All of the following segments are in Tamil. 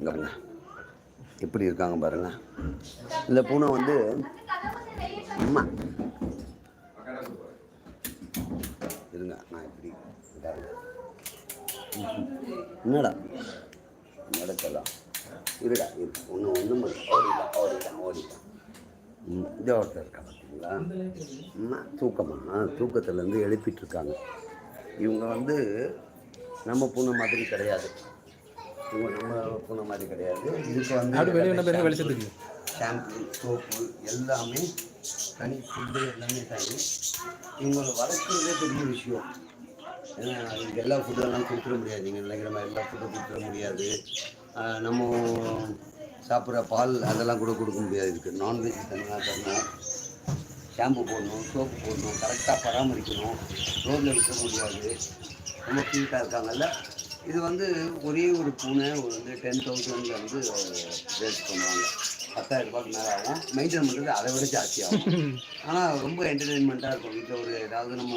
இங்க பாருங்க. எப்படி இருக்காங்க பாருங்க. இந்த பூனை வந்து அம்மா. இருங்க நான் இப்படி பாருங்க என்னடா? நடக்கலாம் இருடா இரு. ஒன்று ஒன்று ஓடிட்டான் ஓடிட்டான் ஓடிட்டான் ம், இதோ ஒருத்தர் இருக்கா பார்த்தீங்களா அம்மா தூக்கமாக தூக்கத்துலேருந்து எழுப்பிட்டு இருக்காங்க. இவங்க வந்து நம்ம பூனை மாதிரி கிடையாது. இவங்க நம்ம பூனை மாதிரி கிடையாது. இதுக்கு வெளியே வந்து பேருங்க வெளிச்சத்துக்கு ஷாம்பு சோப்பு எல்லாமே தனி ஃபுட்டு எல்லாமே தனி. இவங்களை வளர்க்குறதே பெரிய விஷயம். ஏன்னா இதுக்கு எல்லா ஃபுட்டெல்லாம் கொடுத்துட முடியாது. நீங்கள் நினைக்கிற மாதிரி எல்லா ஃபுட்டும் கொடுத்துட முடியாது. நம்ம சாப்பிட்ற பால் அதெல்லாம் கூட கொடுக்க முடியாது. இதுக்கு நான்வெஜ் தனியாக தரணும் ஷாம்பு போடணும் சோப்பு போடணும் கரெக்டாக பராமரிக்கணும். ரோட்டில் விற்க முடியாது. ரொம்ப க்யூட்டாக இருக்காங்கல்ல? இது வந்து ஒரே ஒரு பூனை ஒரு வந்து டென் தௌசண்ட்ல வந்து ரேட் பண்ணுவாங்க. பத்தாயிரம் ரூபாய்க்கு மேலே ஆகும். மெயின்டைன் பண்ணுறது அதை விட ஜாஸ்தி ஆகும். ஆனால் ரொம்ப என்டர்டெயின்மெண்ட்டாக இருக்கும். வீட்டில் ஒரு ஏதாவது நம்ம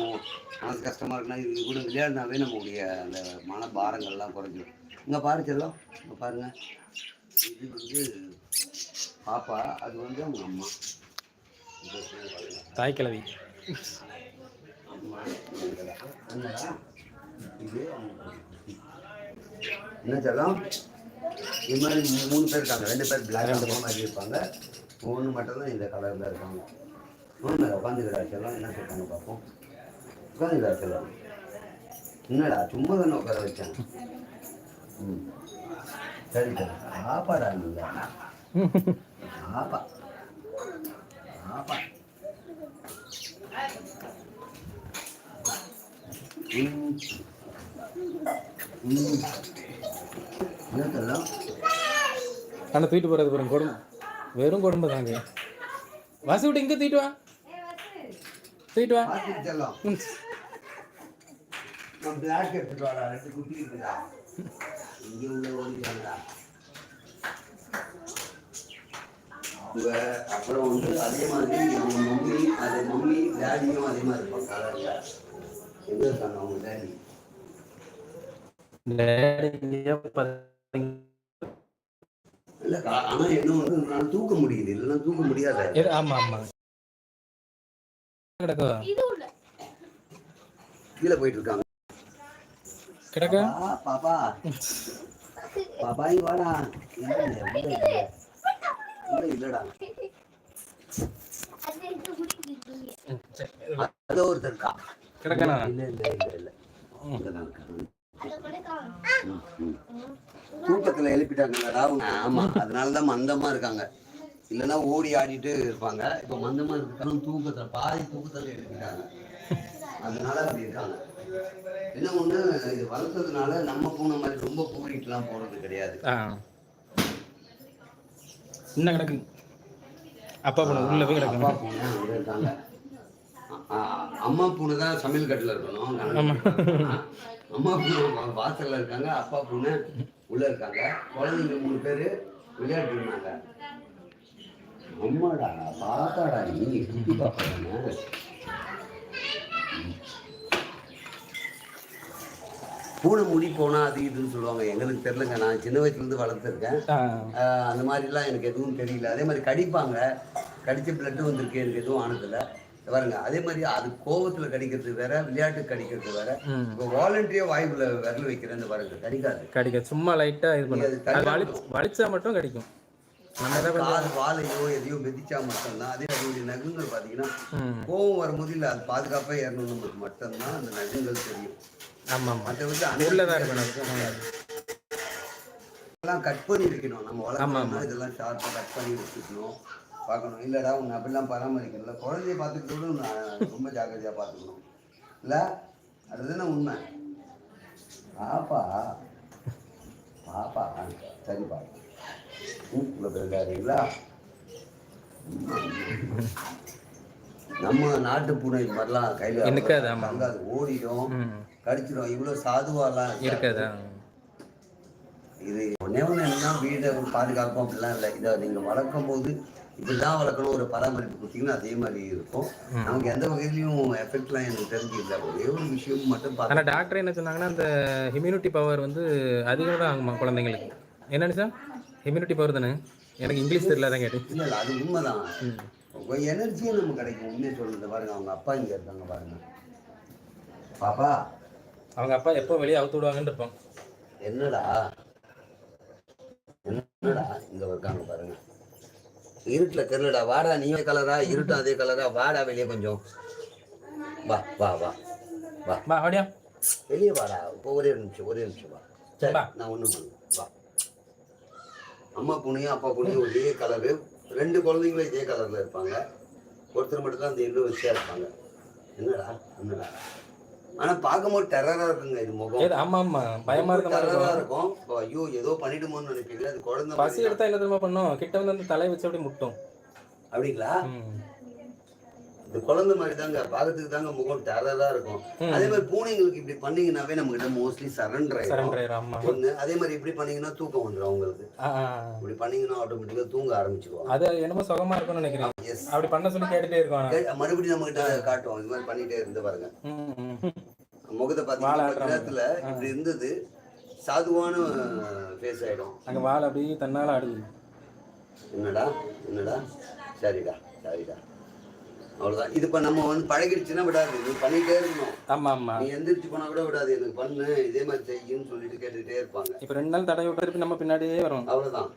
மனசு கஷ்டமாக இருக்குன்னா இது கூட விளையாடினாவே நம்மளுடைய அந்த மன பாரங்கள்லாம் குறைஞ்சிடும் இங்கே பாரு செல்லம். இங்கே பாருங்க. இது வந்து பாப்பா அது வந்து அவங்க அம்மா. இது பாருங்க. தாய் கிழவி. அம்மா, என்ன சொல்லலாம் இது மாதிரி மூணு பேர் இருக்காங்க. ரெண்டு பேர் பிளாக் அந்த மாதிரி இருப்பாங்க. மூணு மட்டும் தான் இந்த கலரில் இருக்காங்க. ஒன்று உட்காந்துக்கிறா சொல்லலாம் என்ன சொல்கிறாங்க பார்ப்போம். உட்காந்துக்கிறா சொல்லலாம் என்னடா சும்மா தானே உட்கார வச்சேன் ம். சரி சரி. ஆப்பாடா நீங்க? ஆப்பா ஆப்பா ம். ம். என்ன செல்லம் ஆனால் தூக்கிட்டு போகிறது பாருங்க குடும்பம் வெறும் குடும்பம் தாங்க. வாசி விட்டு இங்கே தூக்கிட்டு வா. தூக்கிட்டு வா. பிளாக் எடுத்துட்டு வரா ரெண்டு குட்டி இருக்குதா இங்கே உள்ள அப்புறம் வந்து அதே மாதிரி மம்மி அது மம்மி டேடியும் அதே மாதிரி இருப்பாங்க. கலர்ல டேடி இல்ல ஆனா என்ன நான் தூக்க முடியுது இல்லைன்னா தூக்க முடியாத கிடக்கா கீழே போயிட்டு இருக்காங்க கிடக்கா பாப்பா, பாப்பா இங்க வாடா இல்லடா அதோ ஒருத்தர் இருக்கா கிடக்கணா? இல்ல இல்ல இல்ல இல்ல. தூக்கத்துல எழுப்பிட்டாங்கடா அவங்க ஆமா. அதனாலதான் மந்தமா இருக்காங்க. இல்லைன்னா ஓடி ஆடிட்டு இருப்பாங்க. இப்ப மந்தமா இருக்காங்க தூக்கத்துல பாதி தூக்கத்துல எழுப்பிட்டாங்க. அதனால அப்படி இருக்காங்க. என்ன ஒண்ணு இது வளர்த்ததுனால நம்ம பூனை மாதிரி ரொம்ப பூரிட்டுலாம் போறது கிடையாது. இன்னும் கிடக்கு? அப்பா பண்ண உள்ள போய் அப்பா கிடக்கு பூனை அங்க இருக்காங்க. அம்மா பூனை தான் சமையல் கட்டில் இருக்கணும். அம்மா பூனை வாசல்ல இருக்காங்க அப்பா பூனை உள்ள இருக்காங்க. குழந்தைங்க மூணு பேரு விளையாட்டு இருந்தாங்க. அம்மாடா பாத்தாடா நீ சுத்தி பாப்பாதானே பூனை முடி போனா அது இதுன்னு சொல்லுவாங்க. எங்களுக்கு தெரியலங்க நான் சின்ன வயசுல இருந்து வளர்த்துருக்கேன். அந்த மாதிரிலாம் எனக்கு எதுவும் தெரியல. அதே மாதிரி கடிப்பாங்க. கடிச்ச பிளட்டு வந்திருக்கு எனக்கு எதுவும் ஆனதில்ல. பாருங்க அதே மாதிரி அது கோவத்துல கடிக்கிறது வேற விளையாட்டு கடிக்கிறது வேற. இப்போ வாலண்டியா வாய்ப்புல விரல் வைக்கிறேன்னு பாருங்க கடிக்காது. கடிக்க சும்மா லைட்டாக இது பண்ணு. அது அது வலி வலிச்சா மட்டும் கடிக்கும். காது வாழையோ எதையோ மிதிச்சா மட்டும்தான். அதே அதனுடைய நகங்கள் பார்த்தீங்கன்னா ம். கோவம் வரும்போது இல்லை அது பாதுகாப்பாக ஏறணும் மட்டும்தான் அந்த நகங்கள் தெரியும். ஆமாம். மற்ற வந்து அது. இதெல்லாம் கட் பண்ணி வைக்கணும். நம்ம ஆமா, வளர்க்கணும்னா இதெல்லாம் ஷார்ப்பாக கட் பண்ணி வச்சுக்கணும். பார்க்கணும். இல்லைடா உன்னை அப்படிலாம் பராமரிக்கணும்ல குழந்தைய பார்த்துக்கிட்டு நான் ரொம்ப ஜாக்கிரதையாக பார்த்துக்கணும். இல்லை அதுதானே உண்மை. பாப்பா பாப்பா சரிப்பா பேருக்காரீங்களா நம்ம நாட்டு பூனை இது மாதிரிலாம் கையில் இருக்காது, ஆமா. தங்காது ஓடிடும் கடிச்சிடும். இவ்வளோ சாதுவாலாம் இருக்காது. இது ஒன்னே ஒன்று என்னன்னா வீடை பாதுகாக்கும் அப்படிலாம் இல்லை. இதை நீங்கள் வளர்க்கும் போது இப்படிதான் வளர்க்கணும் ஒரு பராமரிப்பு கொடுத்தீங்கன்னா அதே மாதிரி இருக்கும். நமக்கு எந்த வகையிலையும் எஃபெக்ட்லாம் எனக்கு தெரிஞ்சில்லை ஒரே ஒரு விஷயம் மட்டும் பார்த்து டாக்டர் என்ன சொன்னாங்கன்னா அந்த இம்யூனிட்டி பவர் வந்து அதிகம் தான் ஆகுமா குழந்தைங்களுக்கு. என்னன்னு சார் இம்யூனிட்டி பவர் தானே? எனக்கு இங்கிலீஷ் தெரியல தான் கேட்டேன். இல்லை இல்லை அது உண்மைதான். எனர்ஜியும் நம்ம கிடைக்கும். உண்மையை சொல்றது பாருங்க. அவங்க அப்பா இங்க இருக்காங்க பாருங்க. பாப்பா. அவங்க அப்பா எப்போ வெளியே அவுத்து விடுவாங்கன்னு இருப்பான். என்னடா? என்னடா இங்க இருக்காங்க பாருங்க. இருட்டுல தெரியலடா. வாடா நீ கலரா இருட்டும் அதே கலரா. வாடா வெளியே கொஞ்சம். வா வா வா. வா. வா அப்படியா வெளியே வாடா. இப்போ ஒரே நிமிஷம் ஒரே நிமிஷம் வா. சரி. நான் ஒண்ணும் பண்ணல. வா. அம்மா புனியும் அப்பா புனியும் ஒரே கலரு. ரெண்டு குழந்தைங்களும் இதே கலர்ல இருப்பாங்க. ஒருத்தர் மட்டும் தான் அந்த எல்லோ வச்சியா இருப்பாங்க. என்னடா என்னடா? ஆனா பார்க்கும்போது டெரரா இருக்குங்க இது முகம். ஆமா ஆமா. பயமா இருக்க மாதிரி டெரரா இருக்கும். இருக்கும். ஐயோ ஏதோ பண்ணிடுமோன்னு நினைப்பீங்க அது குழந்தை பசி எடுத்தா என்ன தெரியுமா பண்ணும்? கிட்ட வந்து அந்த தலையை வச்சு அப்படியே முட்டும். அப்படிங்களா. இந்த குழந்தை மாதிரி தாங்க பார்க்கறதுக்கு தாங்க முகம் டெரரா இருக்கும். அதே மாதிரி பூனைங்களுக்கு இப்படி பண்ணீங்கன்னாவே நம்ம கிட்ட மோஸ்ட்லி சரண்டர் ஆயிடும் ஒண்ணு அதே மாதிரி இப்படி பண்ணீங்கன்னா தூக்கம் வந்துடும் அவங்களுக்கு. இப்படி பண்ணீங்கன்னா ஆட்டோமேட்டிக்கா தூங்க ஆரம்பிச்சிருவாங்க. அது என்னமோ சுகமா இருக்கும்னு நினைக்கிறேன். அப்படி பண்ண சொல்லி கேட்டுட்டே இருக்கும் ஆனா. மறுபடியும் நம்ம கிட்ட காட்டுவோம். இது மாதிரி பண்ணிட்டே இருந்து பாருங்க. முகத்தை வாழை பார்த்தீங்கன்னா நேரத்துல இப்படி இருந்தது. சாதுவான ஃபேஸ் ஆயிடும். அங்க வால் அப்படியே தன்னால ஆடுது என்னடா? என்னடா? சரிடா சரிடா. அவ்வளவுதான். இது இப்ப நம்ம வந்து பழகிடுச்சுன்னா விடாது. நீ பண்ணிட்டே இருக்கணும். ஆமா ஆமா. நீ எந்திரிச்சு போனா கூட விடாது. எனக்கு பண்ணு இதே மாதிரி செய்யுன்னு சொல்லிட்டு கேட்டுட்டே இருப்பாங்க. இப்ப ரெண்டு நாள் தடவை விட்டு நம்ம பின்னாடியே வரும் அவ்வளவுதான்.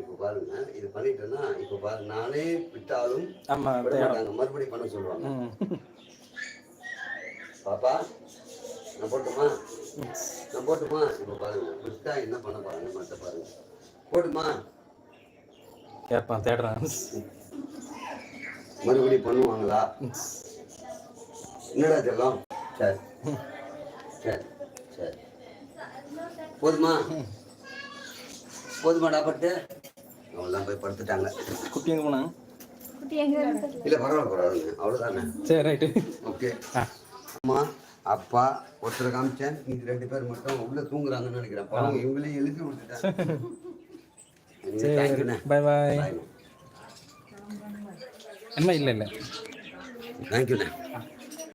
இப்போ பாருங்க இது பண்ணிட்டேன்னா இப்போ பாருங்க நானே விட்டாலும் ஆமா விட தேவை. மாட்டாங்க மறுபடியும் பண்ண சொல்லுவாங்க. பாப்பா நான் போட்டுமா? நான் போட்டுமா? இப்போ பாருங்க. விட்டா என்ன பண்ண பாருங்க மற்ற பாருங்க. போட்டுமா? கேட்பான் தேடுறான். மறுபடியும் பண்ணுவாங்களா? என்னடா இதெல்லாம்? சரி. சரி. சரி. போதுமா? போதுமாடா பட்டு அவங்களாம் போய் படுத்துட்டாங்க. குட்டி எங்க போனா இல்லை பரவாயில்ல பரவாயில்ல. அவ்வளோதானே சரி ரைட்டு. ஓகே. அம்மா. அப்பா ஒருத்தரை காமிச்சேன். இது ரெண்டு பேர் மட்டும் உள்ள தூங்குறாங்கன்னு நினைக்கிறேன். பாருங்க இவங்களையும் எழுப்பி விட்டுட்டேன் பாய் பாய் என்ன இல்லை இல்லை. தேங்க்யூண்ணே